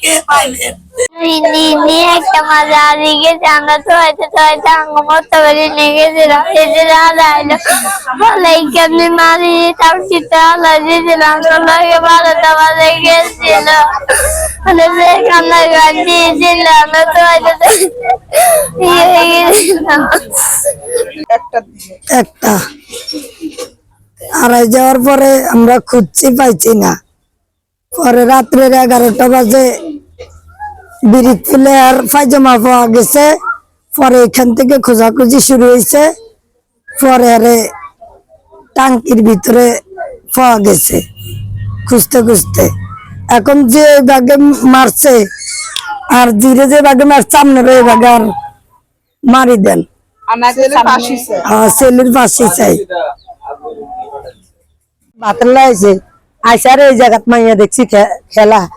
কে পাইলেন একটা মজা গেছে। আমরা তো হয়তো তো হয়তো আঙ্গমত করে নিয়ে গেছিলাম এসে বলে কেমনি মারি? তার চিত্রা হলো দিয়েছিলাম ভালো তোমার গেছিল। মানে কান্না গান দিয়েছিল। আমরা তো হয়তো ইয়ে হয়ে গেছিলাম। একটা। হারাই যাওয়ার পরে আমরা খুঁজছি পাইছি না। পরে রাত্রের এগারোটা বাজে বিরিত আর পায়জামা পাওয়া গেছে। পরে এখান থেকে খোঁজাখুঁজি শুরু হয়েছে। পরে আরে টাঙ্কির ভিতরে পাওয়া গেছে খুঁজতে খুঁজতে। এখন যে বাগে মারছে আর ধীরে যে বাগে মারছে আপনারা এই বাগে আর মারি দেন। আমাকে ফাঁসি চাই। হ্যাঁ সেলির পাশে চাই। বাতলা হয়েছে। আইসার এই জায়গাত মাইয়া দেখছি খে- খেলা।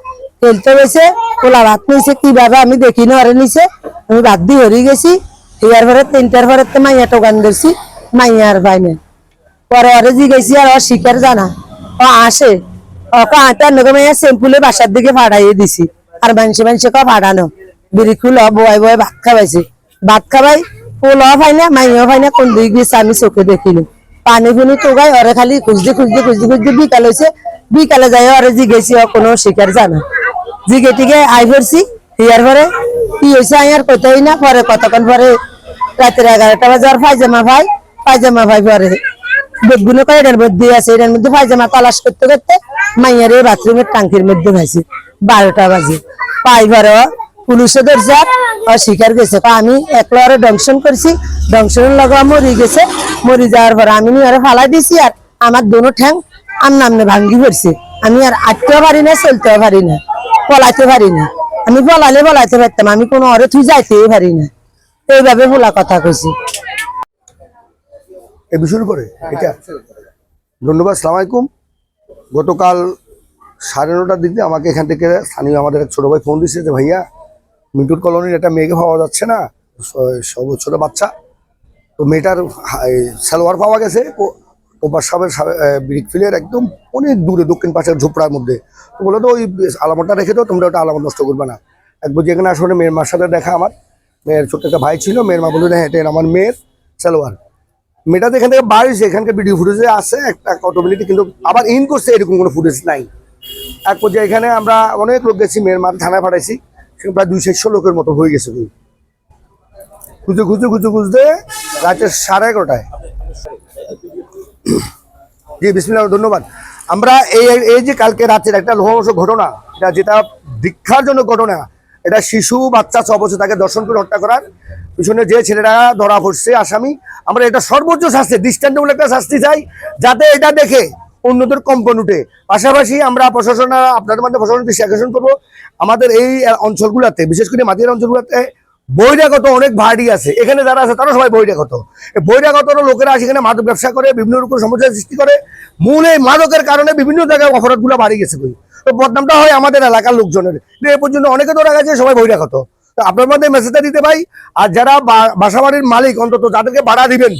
খেলতে হয়েছে কোলা ভাত নিয়েছে কীভাবে আমি দেখি না ওরে নিছে। আমি বাদ দিয়ে হরি গেছি। ইয়ার পরে তিনটার পরে তো মাইয়া টোকান ধরছি, মাইয়া আর পাই না পরে ওরে জি গেছি আর ওর শিকার জানা। ও আসে। ওকে আটা নগে মাইয়া শ্যাম্পুলে বাসার দিকে ফাড়াইয়ে দিছি। আর মানুষে মানুষে ক ফাড়ানো। বিড়ি খুল, বয় বয় ভাত খাওয়াইছে। ভাত খাওয়াই, পোলাও পাই না মাইয়াও পাই না কোন দিকে গেছে আমি চোখে দেখিনি। পানি ফুনি টোকাই ওরে খালি খুঁজতে খুঁজতে খুঁজতে খুঁজতে বিকাল হয়েছে বিকালে যাই ওরে জি গেছি ও কোনো শিকার জানা। জিগে টিকে আই পড়ছি ইয়ার পরে কি হয়েছে আই আর কোথাই না পরে কতক্ষণ পরে রাতের এগারোটা বাজে আর পায়জামা ভাই পায়জামা ভাই পরে বেগুলো করে এটার মধ্যে আছে এটার মধ্যে পায়জামা তালাশ করতে করতে মাইয়ার বাথরুমের টাঙ্কির মধ্যে ভাইছে। বারোটা বাজে। পাই ঘরে পুলিশে ধরছে আর শিকার গেছে। আমি একলা ওরে দংশন করছি। দংশনের লগে মরি গেছে। মরি যাওয়ার পর আমি আর ফালাই দিছি আর আমার দোনো ঠ্যাং আর নামনে ভাঙ্গি পড়ছে। আমি আর আটতেও পারি না, চলতেও পারি না পলাইতে পারি না। আমি পলালে পলাইতে পারতাম, আমি কোনো অরে তুই যাইতেই পারি না। এইভাবে বলা কথা কইছি। এ শুরু করে, এটা। ধন্যবাদ গতকাল সাড়ে নটার দিকে আমাকে এখান থেকে স্থানীয় আমাদের ছোট ভাই ফোন দিচ্ছে যে, ভাইয়া মিন্টুর কলোনির একটা মেয়েকে পাওয়া যাচ্ছে না ছ- ছ বাচ্চা। তো মেয়েটার সালোয়ার পাওয়া গেছে ওপার সাবের ব্রিক ফিলের একদম অনেক দূরে, দক্ষিণ পাশের ঝোপড়ার মধ্যে। তো বলে তো ওই আলামতটা রেখে দাও, তোমরা ওটা আলামত নষ্ট করবে না। একবার যেখানে আসলে মেয়ের মার সাথে দেখা আমার। মেয়ের ছোট্ট একটা ভাই ছিল, মেয়ের মা বলল হ্যাঁ এটা আমার মেয়ের সালোয়ার। মেয়েটা এখান থেকে বাড়িছে এখানকার ভিডিও ফুটেজে আছে, একটা অটোমেটিক কিন্তু আবার ইন করছে এরকম কোনো ফুটেজ নাই। এক পর্যায়ে এখানে আমরা অনেক লোক গেছি, মেয়ের মার থানায় পাঠাইছি। প্রায় দুই চারশো লোকের মতো হয়ে গেছে খুঁজে খুঁজতে খুঁজতে খুঁজতে রাতের সাড়ে এগারোটায়। জি, বিসমিল্লাহ, ধন্যবাদ। আমরা এই এই যে কালকে রাতের একটা লোহমস ঘটনা, এটা যেটা দীক্ষার জন্য ঘটনা, এটা শিশু, বাচ্চা বছর তাকে দর্শন করে হত্যা করার পিছনে যে ছেলেরা ধরা পড়ছে, আসামি, আমরা এটা সর্বোচ্চ শাস্তি, দৃষ্টান্তমূলক একটা শাস্তি চাই, যাতে এটা দেখে অন্যদের কম্পন উঠে। পাশাপাশি আমরা প্রশাসন, আপনাদের মধ্যে প্রশাসন দৃষ্টি আকর্ষণ করব। আমাদের এই অঞ্চলগুলোতে, বিশেষ করে মাটির অঞ্চলগুলোতে বহিরাগত অনেক ভাড়ি আছে। এখানে যারা আছে তারা সবাই বহিরাগত। এই বহিরাগত লোকেরা সেখানে মাদক ব্যবসা করে, বিভিন্ন রকম সমস্যার সৃষ্টি করে। মূল এই মাদকের কারণে বিভিন্ন জায়গায় অপরাধগুলো বাড়ি গেছে কই তো বদনামটা হয় আমাদের এলাকার লোকজনের। এ পর্যন্ত অনেকে ধরা গেছে সবাই বহিরাগত। তো আপনার মধ্যে মেসেজটা দিতে পাই, আর যারা বা- বাসা বাড়ির মালিক অন্তত যাদেরকে ভাড়া দিবেন,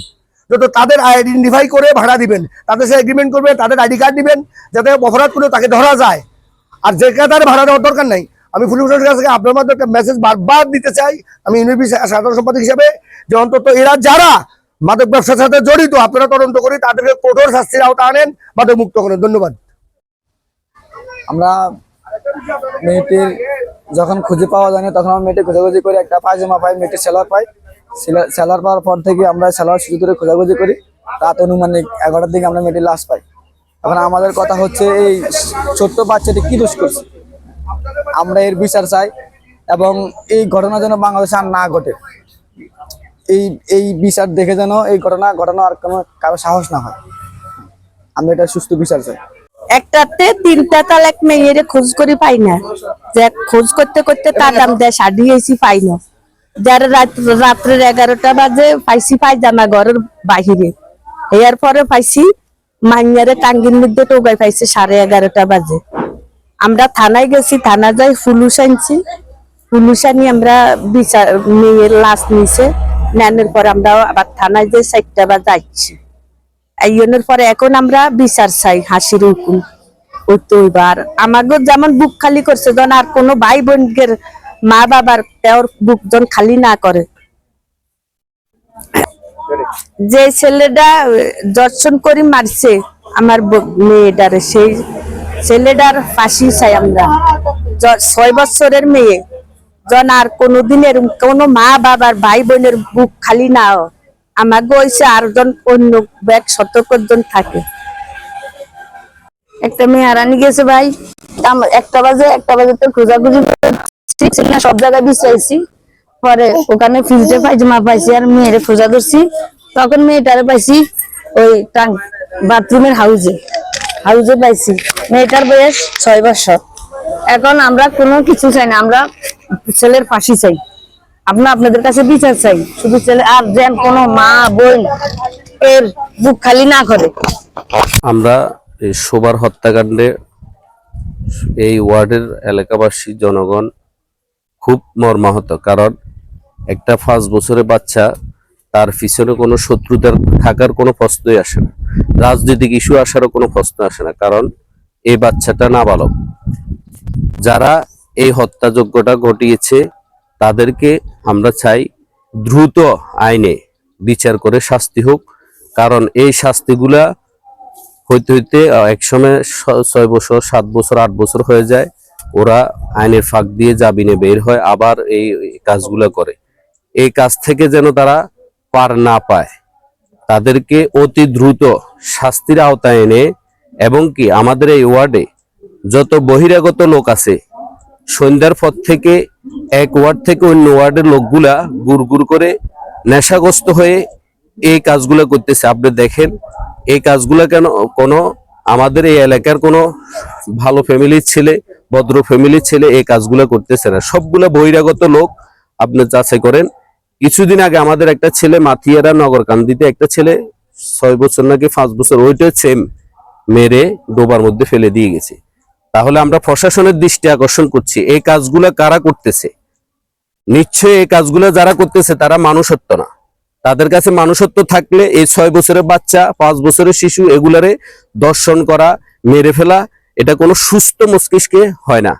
যত তাদের আইডেন্টিফাই করে ভাড়া দিবেন, তাদের সাথে এগ্রিমেন্ট করবে, তাদের আইডি কার্ড দিবেন, যাতে অপরাধ করে তাকে ধরা যায়। আর যে তার ভাড়া দেওয়ার দরকার নাই। আমি প্রশাসনের কাছ থেকে আপনার মধ্যে একটা মেসেজ বারবার দিতে চাই। আমি ইউনিভি সাধারণ সম্পাদক হিসাবে যে অন্তত এরা যারা মাদক ব্যবসার সাথে জড়িত, আপনারা তদন্ত করে তাদেরকে কঠোর শাস্তির আওতা আনেন, মাদক মুক্ত করেন। ধন্যবাদ। আমরা মেয়েটির যখন খুঁজে পাওয়া যায় না তখন আমরা মেয়েটি খোঁজাখুঁজি করে একটা পায়জামা পাই, মেয়েটির সেলার পাই। সেলা- সেলার পাওয়ার পর থেকে আমরা সেলার শুরু করে খোঁজাখুঁজি করি। রাত অনুমানিক এগারোটার দিকে আমরা মেয়েটির লাশ পাই। এখন আমাদের কথা হচ্ছে এই ছোট্ট বাচ্চাটি কি দোষ করছে? আমরা এর বিচার চাই এবং এই ঘটনা যেন বাংলাদেশে আর না ঘটে। এই এই বিচার দেখে যেন এই ঘটনা ঘটনা আর কোনো কারও সাহস না হয়। আমরা এটা সুস্থ বিচার চাই। একটাতে তিনটা তালাক মেয়ের খোঁজ করে পাই না। যে খোঁজ করতে করতে তার দাম দেয় শাড়ি এসি পাই না। যারা রাত রাত্রের এগারোটা বাজে পাইছি পায়জামা ঘরের বাহিরে। এর পরে পাইছি মাইয়ারে টাঙ্গির মধ্যে টোগাই পাইছে সাড়ে এগারোটা বাজে। আমরা থানায় গেছি, থানা যাই ফুলুস আনছি। ফুলুস আনি আমরা বিচার মেয়ের লাশ নিছে। নেনের পর আমরা আবার থানায় যে চারটা বাজে যাচ্ছি। এই পরে এখন আমরা বিচার চাই, হাসির হুকুম। করতে হইব আর আমাকে যেমন বুক খালি করছে যখন আর কোনো ভাই বোনকে মা বাবার দেওয়ার বুক যখন খালি না করে। যে ছেলেটা দর্শন করে মারছে আমার মেয়েটারে, সেই ছেলেটার ফাঁসি চাই আমরা। ছয় বছরের মেয়ে। জন আর কোনোদিন এরকম কোনো মা বাবার ভাই বোনের বুক খালি না। আমাকে হয়েছে আর জন অন্য ব্যাগ সতর্ক জন থাকে। একটা মেয়ে হারানি গেছে ভাই। একটা বাজে একটা বাজে তো খোঁজাখুঁজি সব জায়গায় বিচাইছি পরে ওখানে ফিল্ডে পাইজামা পাইছি আর মেয়েরে খোঁজা ধরছি তখন মেয়েটারে পাইছি ওই টাং বাথরুমের হাউজে হাউজে পাইছি। মেয়েটার বয়স ছয় বছর। এখন আমরা কোনো কিছু চাই না আমরা ছেলের ফাঁসি চাই। আমরা আপনাদের কাছে বিচার চাই। শুধু ছেলে আর যেন কোনো মা বোন এর বুক খালি না করে। আমরা এই শোবার হত্যাকাণ্ডে এই ওয়ার্ডের এলাকাবাসী জনগণ খুব মর্মাহত। কারণ একটা পাঁচ বছরের বাচ্চা, তার পিছনে কোনো শত্রুতার থাকার কোনো প্রশ্নই আসে না। রাজনৈতিক ইস্যু আসারও কোনো প্রশ্ন আসে না, কারণ এই বাচ্চাটা নাবালক। যারা এই হত্যাযজ্ঞটা ঘটিয়েছে, তাদেরকে আমরা চাই দ্রুত আইনে বিচার করে শাস্তি হোক, কারণ এই শাস্তিগুলা হইতে হইতে একসময় ছয় বছর, সাত বছর, আট বছর হয়ে যায়। ওরা আইনের ফাঁক দিয়ে জামিনে বের হয়, আবার এই কাজগুলো করে। এই কাজ থেকে যেন তারা পার না পায়। তাদেরকে অতি দ্রুত শাস্তির আওতায় এনে এবং কি আমাদের এই ওয়ার্ডে যত বহিরাগত লোক আছে, সন্ধ্যার পর থেকে এক ওয়ার্ড থেকে অন্য ওয়ার্ডের লোকগুলা গুড় করে নেশাগ্রস্ত হয়ে এই কাজগুলো করতেছে। আপনি দেখেন, এই কাজগুলো কেন কোনো আমাদের এই এলাকার কোনো ভালো ফ্যামিলির ছেলে, ভদ্র ফ্যামিলির ছেলে এই কাজগুলো করতেছে না। সবগুলো বহিরাগত লোক আপনি যাচাই করেন কিছুদিন আগে আমাদের একটা ছেলে মাথিয়ারা নগরকান্দিতে একটা ছেলে ছয় বছর নাকি পাঁচ বছর ওইটা সেম মেরে ডোবার মধ্যে ফেলে দিয়ে গেছে। তাহলে আমরা প্রশাসনের দৃষ্টি আকর্ষণ করছি, এই কাজগুলো কারা করতেছে? নিশ্চয়ই এই কাজগুলো যারা করতেছে তারা মানুষত্ব না। তাদের কাছে মানুষত্ব থাকলে এই ছয় বছরের বাচ্চা, পাঁচ বছরের শিশু এগুলারে দর্শন করা, মেরে ফেলা, এটা কোনো সুস্থ মস্তিষ্কে হয় না।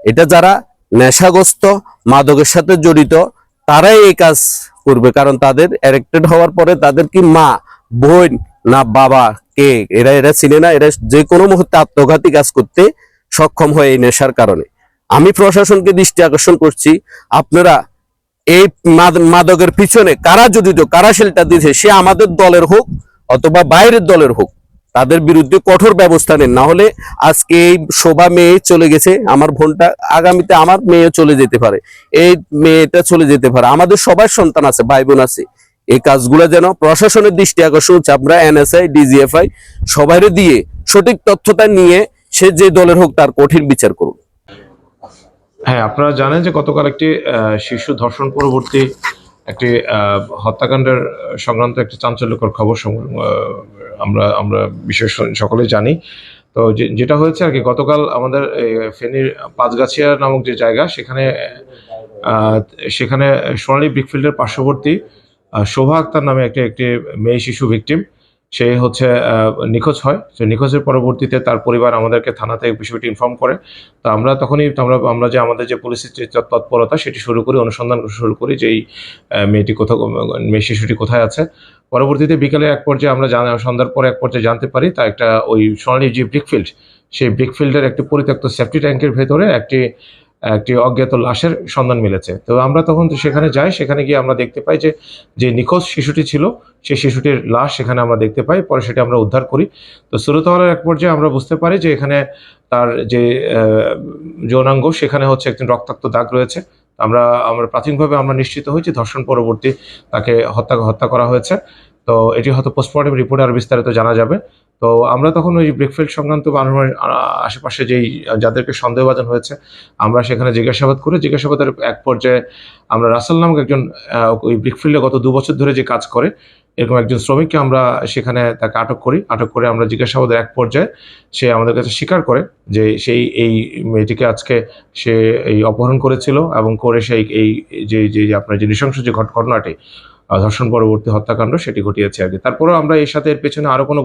এটা যারা নেশাগ্রস্ত, মাদকের সাথে জড়িত তারাই এই কাজ করবে, কারণ তাদের অ্যারেক্টেড হওয়ার পরে তাদের কি মা, বোন না বাবা, কে? এরা এরা চিনে না, এরা যে কোনো মুহূর্তে আত্মঘাতী কাজ করতে সক্ষম হয় এই নেশার কারণে। আমি প্রশাসনকে দৃষ্টি আকর্ষণ করছি, আপনারা এই মাদ- মাদকের পিছনে কারা জড়িত কারা শেল্টার দিয়েছে, সে আমাদের দলের হোক অথবা বাইরের দলের হোক তাদের বিরুদ্ধে কঠোর ব্যবস্থা নেন। না হলে আজকে এই শোভা মেয়ে চলে গেছে, আমার বোনটা, আগামীতে আমার মেয়ে চলে যেতে পারে। এই মেয়েটা চলে যেতে পারে। আমাদের সবার সন্তান আছে ভাই বোন আছে। এই কাজগুলো যেন প্রশাসনের দৃষ্টি আকর্ষণ হচ্ছে, আমরা এনএসআই, ডিজিএফআই সবাইরে দিয়ে সঠিক তথ্যটা নিয়ে সে যে দলের হোক তার কঠিন বিচার করুন হ্যাঁ আপনারা জানেন যে গতকাল একটি শিশু ধর্ষণ পরবর্তী একটি হত্যাকাণ্ডের সংক্রান্ত একটি চাঞ্চল্যকর খবর আমরা আমরা বিশেষ সকলে জানি। তো যেটা হয়েছে আর কি, গতকাল আমাদের ফেনীর পাঁচগাছিয়া নামক যে জায়গা, সেখানে সেখানে সোনালী ব্রিকফিল্ডের পার্শ্ববর্তী শোভা আক্তার নামে একটি একটি মেয়ে শিশু ভিকটিম সে হচ্ছে নিখোঁজ হয়। সে নিখোঁজের পরবর্তীতে তার পরিবার আমাদেরকে থানাতে বিষয়টি ইনফর্ম করে। তো আমরা তখনই আমরা আমরা যে আমাদের যে পুলিশের যে তৎপরতা, সেটি শুরু করি, অনুসন্ধান শুরু করি যে এই মেয়েটি কোথাও মেয়ে শিশুটি কোথায় আছে। পরবর্তীতে বিকালে এক পর্যায়ে আমরা জানা, সন্ধ্যার পরে এক পর্যায়ে জানতে পারি, তা একটা ওই সোনালী যে ব্রিকফিল্ড সেই ব্রিকফিল্ডের একটি পরিত্যক্ত সেফটি ট্যাঙ্কের ভেতরে একটি একটি অজ্ঞাত লাশের সন্ধান মিলেছে। তো আমরা তখন সেখানে যাই, সেখানে গিয়ে আমরা দেখতে পাই যে যে নিখোঁজ শিশুটি ছিল, সেই শিশুটির লাশ সেখানে আমরা দেখতে পাই, পরে সেটি আমরা উদ্ধার করি। তো সুরত হওয়ার এক পর্যায়ে আমরা বুঝতে পারি যে এখানে তার যে যৌনাঙ্গ, সেখানে হচ্ছে একটি রক্তাক্ত দাগ রয়েছে। আমরা আমরা প্রাথমিকভাবে আমরা নিশ্চিত হয়েছি ধর্ষণ পরবর্তী তাকে হত্যা হত্যা করা হয়েছে। তো এটি হয়তো পোস্টমর্টম রিপোর্টে আরও বিস্তারিত জানা যাবে। তো আমরা তখন ওই ব্রেকফিল্ড সংক্রান্ত আশেপাশে যেই যাদেরকে সন্দেহভাজন হয়েছে, আমরা সেখানে জিজ্ঞাসাবাদ করে, জিজ্ঞাসাবাদের এক পর্যায়ে আমরা রাসেল নামক একজন ওই ব্রিকফিল্ডে গত দু বছর ধরে যে কাজ করে, এরকম একজন শ্রমিককে আমরা সেখানে তাকে আটক করি। আটক করে আমরা জিজ্ঞাসাবাদের এক পর্যায়ে সে আমাদের কাছে স্বীকার করে যে সেই, এই মেয়েটিকে আজকে সে এই অপহরণ করেছিল এবং করে সেই, এই যে যে আপনার যে নৃশংস যে ঘট- ঘটনাটি ধর্ষণ পরবর্তী হত্যাকাণ্ড সেটি ঘটিয়েছে আর কি। তারপরেও আমরা এর সাথে এর পেছনে আরও কোনো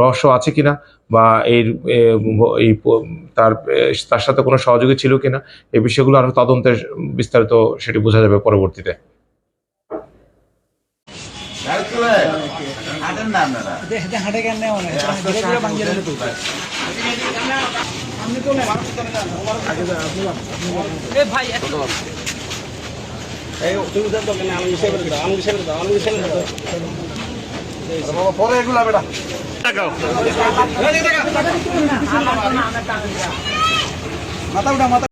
রহস্য আছে কিনা বা এর এই তার তার সাথে কোনো সহযোগী ছিল কিনা, এই বিষয়গুলো আরও তদন্তের বিস্তারিত সেটি বোঝা যাবে পরবর্তীতে। পরে এগুলা বেটা। মাথা উঠা মাথা